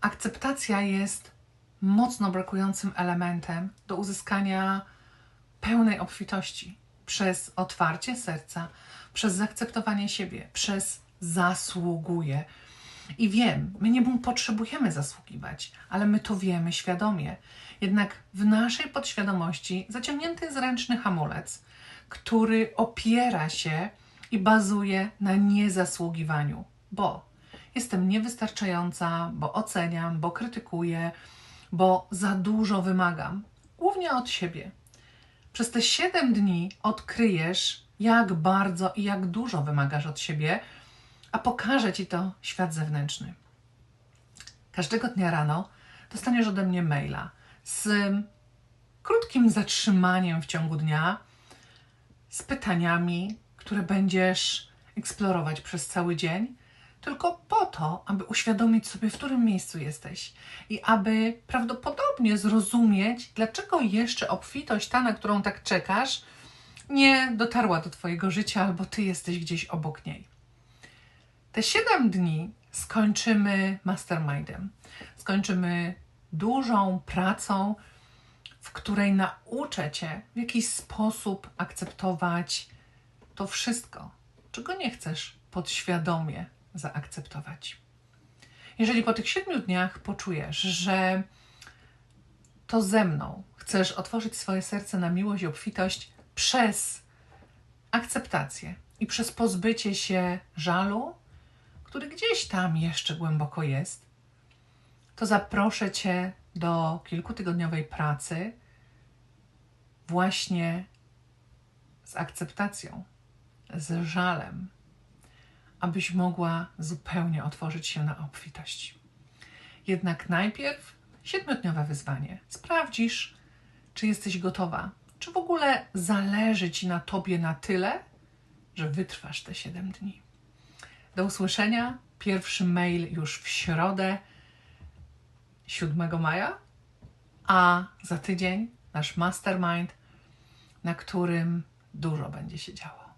akceptacja jest mocno brakującym elementem do uzyskania pełnej obfitości przez otwarcie serca, przez zaakceptowanie siebie, przez zasługuje. I wiem, my nie potrzebujemy zasługiwać, ale my to wiemy świadomie. Jednak w naszej podświadomości zaciągnięty jest ręczny hamulec, który opiera się i bazuje na niezasługiwaniu, bo jestem niewystarczająca, bo oceniam, bo krytykuję, bo za dużo wymagam, głównie od siebie. Przez te 7 dni odkryjesz, jak bardzo i jak dużo wymagasz od siebie, a pokaże ci to świat zewnętrzny. Każdego dnia rano dostaniesz ode mnie maila z krótkim zatrzymaniem w ciągu dnia, z pytaniami, które będziesz eksplorować przez cały dzień, tylko po to, aby uświadomić sobie, w którym miejscu jesteś i aby prawdopodobnie zrozumieć, dlaczego jeszcze obfitość, ta, na którą tak czekasz, nie dotarła do Twojego życia albo Ty jesteś gdzieś obok niej. Te 7 dni skończymy mastermindem. Skończymy dużą pracą, w której nauczę Cię w jakiś sposób akceptować to wszystko, czego nie chcesz podświadomie zaakceptować. Jeżeli po tych siedmiu dniach poczujesz, że to ze mną chcesz otworzyć swoje serce na miłość i obfitość przez akceptację i przez pozbycie się żalu, który gdzieś tam jeszcze głęboko jest, to zaproszę Cię do kilkutygodniowej pracy właśnie z akceptacją, z żalem, abyś mogła zupełnie otworzyć się na obfitość. Jednak najpierw siedmiodniowe wyzwanie. Sprawdzisz, czy jesteś gotowa, czy w ogóle zależy Ci na Tobie na tyle, że wytrwasz te siedem dni. Do usłyszenia. Pierwszy mail już w środę 7 maja, a za tydzień nasz mastermind, na którym dużo będzie się działo.